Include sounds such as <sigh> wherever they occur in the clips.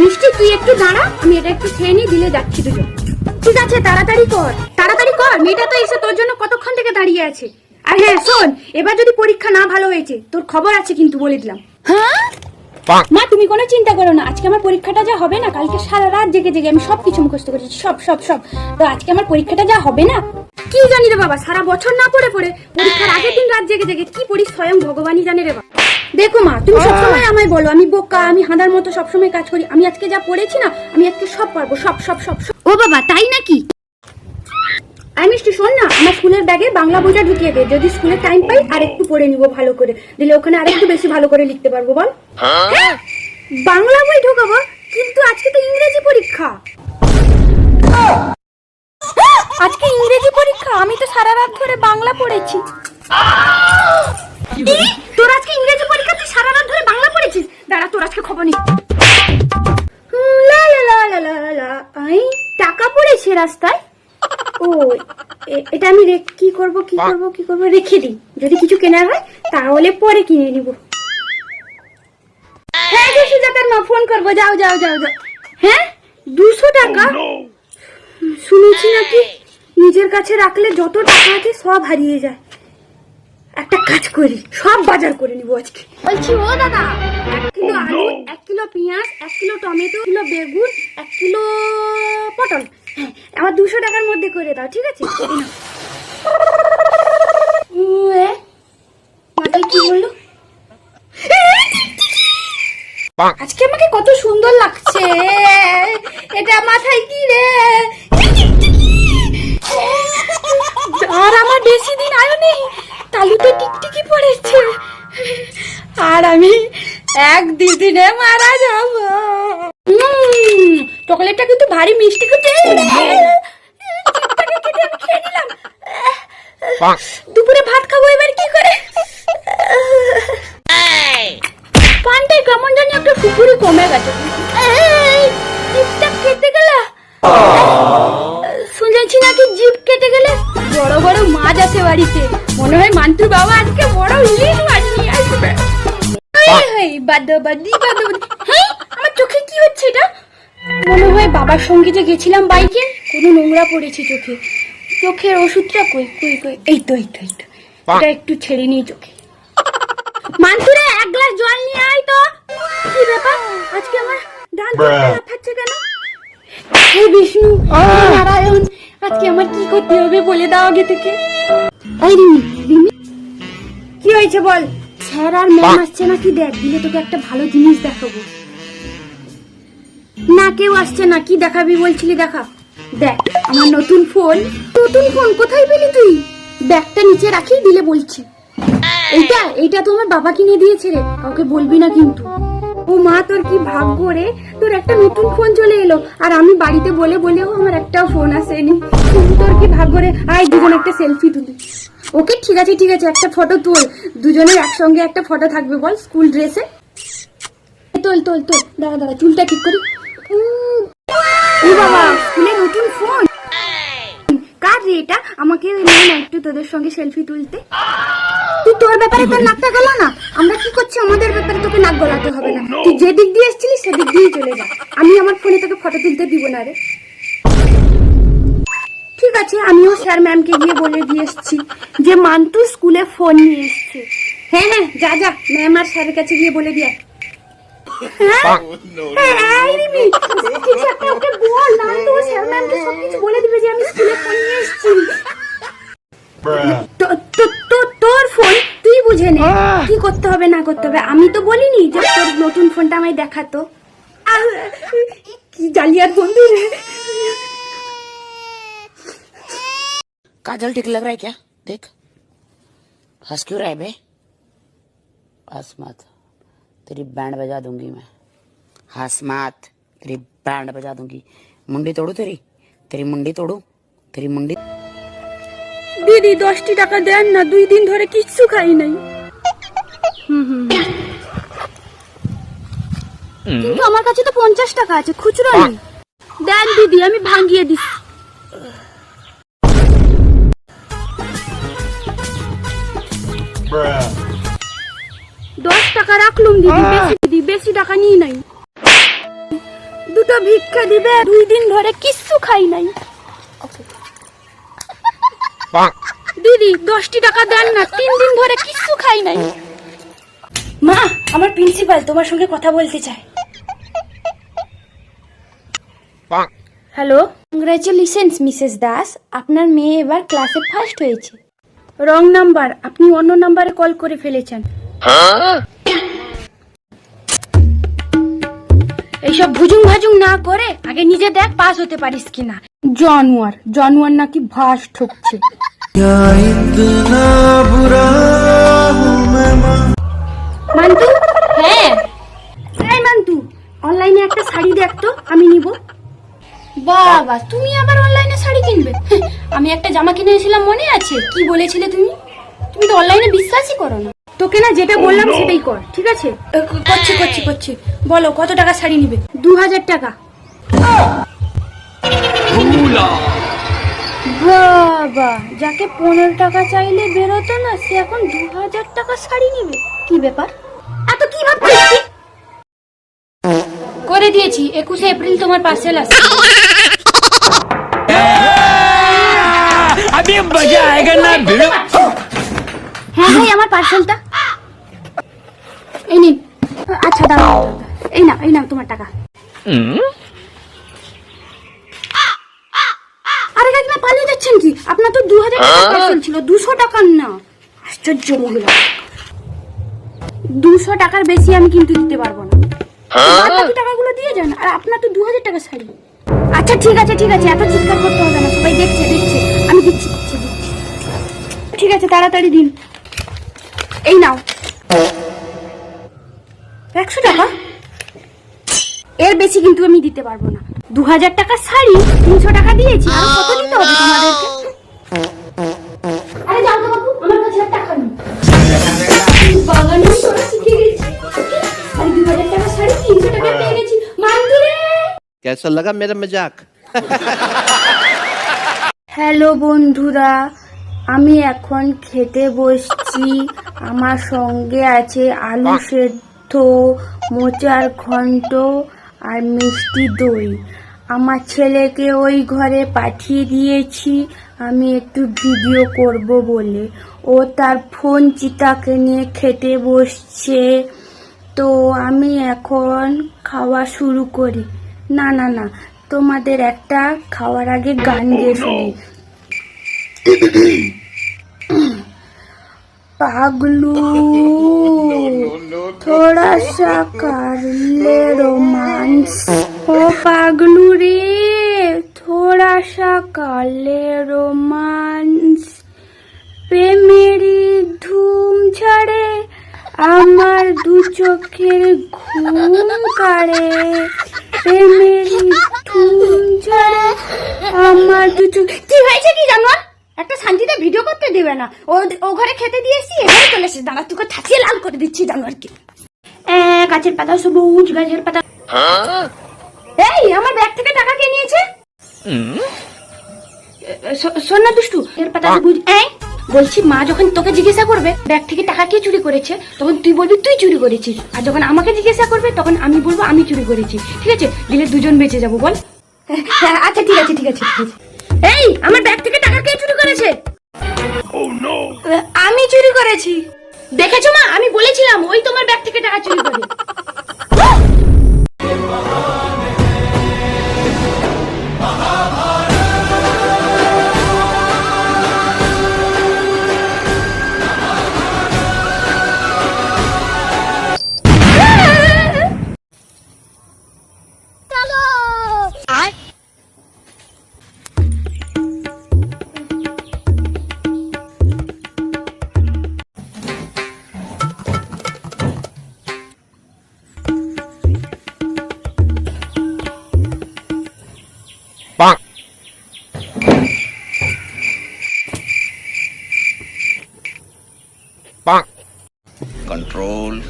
মিষ্টি তুই একটু দাঁড়া আমি এটা একটু খেয়ে নিই দিলে যাচ্ছি দুজন। ঠিক আছে তাড়াতাড়ি কর। তাড়াতাড়ি কর মেয়েটা তো এসে তোর জন্য কতক্ষণ থেকে দাঁড়িয়ে আছে। আর হ্যাঁ শোন এবার যদি পরীক্ষা না ভালো হয়েছে তোর খবর আছে কিন্তু বলে দিলাম। হ্যাঁ? মা তুমি কোনো চিন্তা করো না আজকে আমার পরীক্ষাটা যা হবে না কালকে সারা রাত জেগে জেগে আমি সব কিছু মুখস্থ করেছি সব সব সব। তো আজকে আমার পরীক্ষাটা যা হবে না? কি জানি রে বাবা সারা বছর না পড়ে পড়ে পরীক্ষার আগের দিন রাত জেগে জেগে কি পড়ি স্বয়ং ভগবানই জানে রে বাবা। দেখো মা তুমি সবসময় আমায় বলো আমি বোকা আমি হাঁদার মতো সবসময় কাজ করি আমি আজকে যা পড়েছি না আমি আজকে সব পারব সব সব সব সব। ও বাবা তাই নাকি? আমি মিষ্টি শোন না আমার স্কুলের ব্যাগে বাংলা বইটা ঢুকিয়ে দে যদি স্কুলে টাইম পাই আর একটু পড়ে নিব ভালো করে দিলে ওখানে আরেকটু বেশি ভালো করে লিখতে পারব বল। হ্যাঁ? বাংলা বই ঢোকাবো কিন্তু আজকে তো ইংরেজি পরীক্ষা। আজকে ইংরেজি পরীক্ষা আমি তো সারা রাত ধরে বাংলা পড়েছি? তোর আজকে ইংরেজি পরীক্ষা তুই সারা রাত ধরে বাংলা পড়েছিস? দাঁড়া তোর আজকে খবর হুম, লা লা লা লা লা লা। আই টাকা পড়েছে রাস্তায়? ও এটা আমি রে- কি করব কি করব কি করব রেখে দিই। যদি কিছু কেনার হয় তাহলে পরে কিনে নিব। হ্যাঁ গো সুজাতার মা ফোন করব। যাও যাও যাও যাও। হ্যাঁ? দুশো টাকা? শুনেছি নাকি? নিজের কাছে রাখলে যত টাকা আছে সব হারিয়ে যায়। একটা কাজ করি সব বাজার করে নিব আজকে। বলছি ও দাদা এক কিলো আলু এক কিলো পেঁয়াজ এক কিলো টমেটো কিলো বেগুন এক কিলো পটল। হ্যাঁ আমার দুশো টাকার মধ্যে করে দাও ঠিক আছে? <laughs> মাথায় কি বলল? আজকে আমাকে কত সুন্দর লাগছে। এটা মাথায় কি রে? আর আমার বেশি দিন আয়ু নেই। তালুতে টিকটিকি পড়েছে। আর আমি এক দিনে মারা যাব। চকলেটটা কিন্তু ভারী মিষ্টি কেটে দুপুরে ভাত খাব এবার কি করে? পানটাই কেমন জানি একটা সুপুরি কমে গেছে। শুনেছি নাকি জিভ কেটে গেলে বড় বড় মাছ আছে বাড়িতে। মনে হয় মান্টুর বাবা আজকে বড় ইলিশ মাছ নিয়ে আসবে। আমার চোখে কি হচ্ছে এটা? মনে হয় বাবার সঙ্গে যে গেছিলাম বাইকে কোনো নোংরা পড়েছে চোখে। চোখের ওষুধটা কই কই কই? এই তো এই তো এই তো। এটা একটু ছেড়ে নিই চোখে। মান্টুরে এক গ্লাস জল নিয়ে আয় তো। কি ব্যাপার? আজকে আমার ডান দিকটা কেন? হে বিষ্ণু নারায়ণ আজকে আমার কি করতে হবে বলে দাও আগে থেকে। এই রিমি রিমি। কি হয়েছে বল? স্যার আর ম্যাম আসছে নাকি? দেখ দিলে তোকে একটা ভালো জিনিস দেখাবো। না কেউ আসছে না। কি দেখাবি বলছিলি দেখা। দেখ আমার নতুন ফোন। নতুন ফোন? কোথায় পেলি তুই? ব্যাগটা নিচে রাখি দিলে বলছি। এইটা এইটা তো আমার বাবা কিনে দিয়েছে রে। কাউকে বলবি না কিন্তু। ও মা, তোর কি ভাগ্য রে? তোর একটা নতুন ফোন চলে এলো। আর আমি বাড়িতে বলে বলেও আমার একটাও ফোন আসেনি। তোর কি ভাগ্য রে? আয়, দুজন একটা সেলফি তুলি। ওকে, ঠিক আছে ঠিক আছে, একটা ফটো তোল। দুজনের একসঙ্গে একটা ফটো থাকবে, বল স্কুল ড্রেসে তোল তোল তোল। দাঁড়া দাঁড়া, চুলটা ঠিক করি। ও বাবা স্কুলে নতুন ফোন কার রে এটা? আমাকে একটু তোদের সঙ্গে সেলফি তুলতে। তুই তোর ব্যাপারে তোর নাকটা গলা না? আমরা কি করছি? আমাদের ব্যাপারে তোকে নাক গলাতে হবে না। তুই যে দিক দিয়ে এসেছিলি সেদিক দিয়েই চলে যা। আমি আমার ফোনে তোকে ফটো তুলতে দিব না রে। ঠিক আছে আমিও স্যার ম্যামকে গিয়ে বলে দিয়ে এসেছি যে মান্টু স্কুলে ফোন নিয়ে এসছে। হ্যাঁ হ্যাঁ যা যা ম্যাম আর স্যারের কাছে গিয়ে বলে দিয়ে তোর ফোন বুঝে নে কি করতে হবে না করতে হবে আমি তো বলিনি যে তোর নতুন ফোনটা আমায় দেখাতো আহ, কি জালিয়াত বন্ধু রে काजल ठीक लग रहा है क्या देख हंस क्यों रहा है बे हंस मत तेरी बैंड बजा दूंगी मैं हंस मत तेरी बैंड बजा दूंगी मुंडी तोड़ू तेरी तेरी मुंडी तोड़ू तेरी मुंडी দিদি দশটি টাকা দেন না দুই দিন ধরে কিচ্ছু খাই নাই। কিন্তু আমার কাছে তো পঞ্চাশ টাকা আছে খুচরো নেই। দেন দিদি আমি ভাঙিয়ে দিচ্ছি দশ টাকা টাকা রাখলুম দিদি বেশি দিদি বেশি টাকা নিয়ে নাই। দুটো ভিক্ষা দিবে দুই দিন ধরে কিচ্ছু খাই নাই। দিদি দশটি টাকা দেন না তিন দিন ধরে কিচ্ছু খাই নাই। মা আমার প্রিন্সিপাল তোমার সঙ্গে কথা বলতে চায়। হ্যালো? Congratulations Mrs Das. আপনার মেয়ে এবার ক্লাসে ফার্স্ট হয়েছে। রং নাম্বার আপনি অন্য নাম্বারে কল করে ফেলেছেন। এইসব ভুজুং ভাজুং না করে আগে নিজে দেখ পাস হতে পারিস কিনা। জানোয়ার জানোয়ার নাকি ভাস ঠকছে। মান্তু? হ্যাঁ। এই মান্তু অনলাইনে একটা শাড়ি দেখ তো আমি নিব। বাবা তুমি আবার অনলাইনে শাড়ি কিনবে? আমি একটা জামা কিনেছিলাম মনে আছে? কি বলেছিলে তুমি? তুমি তো অনলাইনে বিশ্বাসই করো না। তোকে না যেটা বললাম সেটাই কর ঠিক আছে? করছি করছি করছি। বলো কত টাকা শাড়ি নিবে? দু হাজার টাকা। বাবা যাকে পনেরো টাকা চাইলে বেরোতো না সে এখন দু হাজার টাকা শাড়ি নেবে কি ব্যাপার এত কি ভাবছিস তুই? করে দিয়েছি একুশে এপ্রিল তোমার পার্সেল আসছে अभी मजा आएगा ना भिड़ो হ্যাঁ ভাই আমার পার্সেলটা এই নিন আচ্ছা দাঁড়াও এই না এই না তোমার টাকা আপনার তো দু হাজার টাকা পার্সেল ছিল দুশো টাকার না। আশ্চর্য মহিলা। দুশো টাকার বেশি আমি কিন্তু দিতে পারব না। বাদ বাকি টাকাগুলো দিয়ে যান আর আপনার তো দু হাজার টাকা শাড়ি। আচ্ছা ঠিক আছে ঠিক আছে এত চিৎকার করতে হবে না সবাই দেখছে দেখছে। আমি দিচ্ছি দিচ্ছি দিচ্ছি। ঠিক আছে তাড়াতাড়ি দিন। এই নাও। একশো টাকা? এর বেশি কিন্তু আমি দিতে পারব না। দু হাজার টাকা শাড়ি তিনশো টাকা দিয়েছি আর কত দিতে হবে তোমাদেরকে? कैसा लगा मेरा मजाक হ্যালো বন্ধুরা আমি এখন খেতে বসছি আমার সঙ্গে আছে আলু সেদ্ধ মোচার ঘন্ট আর মিষ্টি দই আমার ছেলেকে ওই ঘরে পাঠিয়ে দিয়েছি আমি একটু ভিডিও করব বলে ও তার ফোন চিতাকে নিয়ে খেতে বসছে তো আমি এখন খাওয়া শুরু করি না না না। তোমাদের একটা খাওয়ার আগে গান গিয়ে oh, শুনি। পাগলু থোড়া সা রোমান্স। ও পাগলু রে থোড়া সা রোমান্স। প্রেমেরই ধুম ছাড়ে আমার দু চোখের ঘুম কাড়ে প্রেমেরই ধুম ঝাড়ে আমার দু চোখ কি হয়েছে কি জানো? একটা শান্তিতে ভিডিও করতে দেবে না। ও ও ঘরে খেতে দিয়েছি এখানে চলে এসে দাঁড়া তোকে ঠাকিয়ে লাল করে দিচ্ছি জানোয়ারকে। গাছের পাতা সবুজ গাছের পাতা এই আমার ব্যাগ থেকে টাকা কে নিয়েছে? শো- শোন না দুষ্টু। এর পাতা সবুজ এই বলছি মা যখন তোকে জিজ্ঞাসা করবে ব্যাগ থেকে টাকা কে চুরি করেছে তখন তুই বলবি তুই চুরি করেছিস। আর যখন আমাকে জিজ্ঞাসা করবে তখন আমি বলব আমি চুরি করেছি। ঠিক আছে? দিলে দুজন বেঁচে যাব বল। হ্যাঁ, আচ্ছা ঠিক আছে ঠিক আছে ঠিক আছে। এই আমার ব্যাগ থেকে টাকা কে চুরি করেছে? আমি চুরি করেছি। দেখেছ মা? আমি বলেছিলাম ওই তোমার ব্যাগ থেকে টাকা চুরি করে। control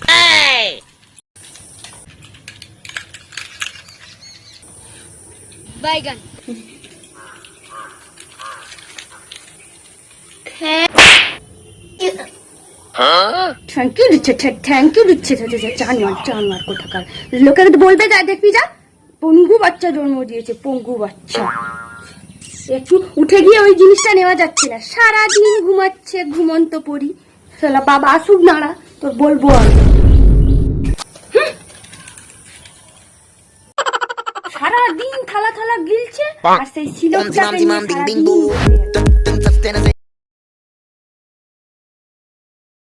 hey! Bygone. Thank you দিচ্ছে থ্যাংক ইউ দিচ্ছে জানোয়ার জানোয়ার কোথাকার লোকের বলবে যা দেখবি যা পঙ্গু বাচ্চা জন্ম দিয়েছে পঙ্গু বাচ্চা একটু উঠে গিয়ে ওই জিনিসটা নেওয়া যাচ্ছে না সারাদিন ঘুমাচ্ছে ঘুমন্ত পড়ি শালা বাবা আসুক নাড়া তোর বলব আমি সারাদিন থালা থালা গিলছে আর সেই শিলকটাকে নিয়ে সারাদিন ঘুরে।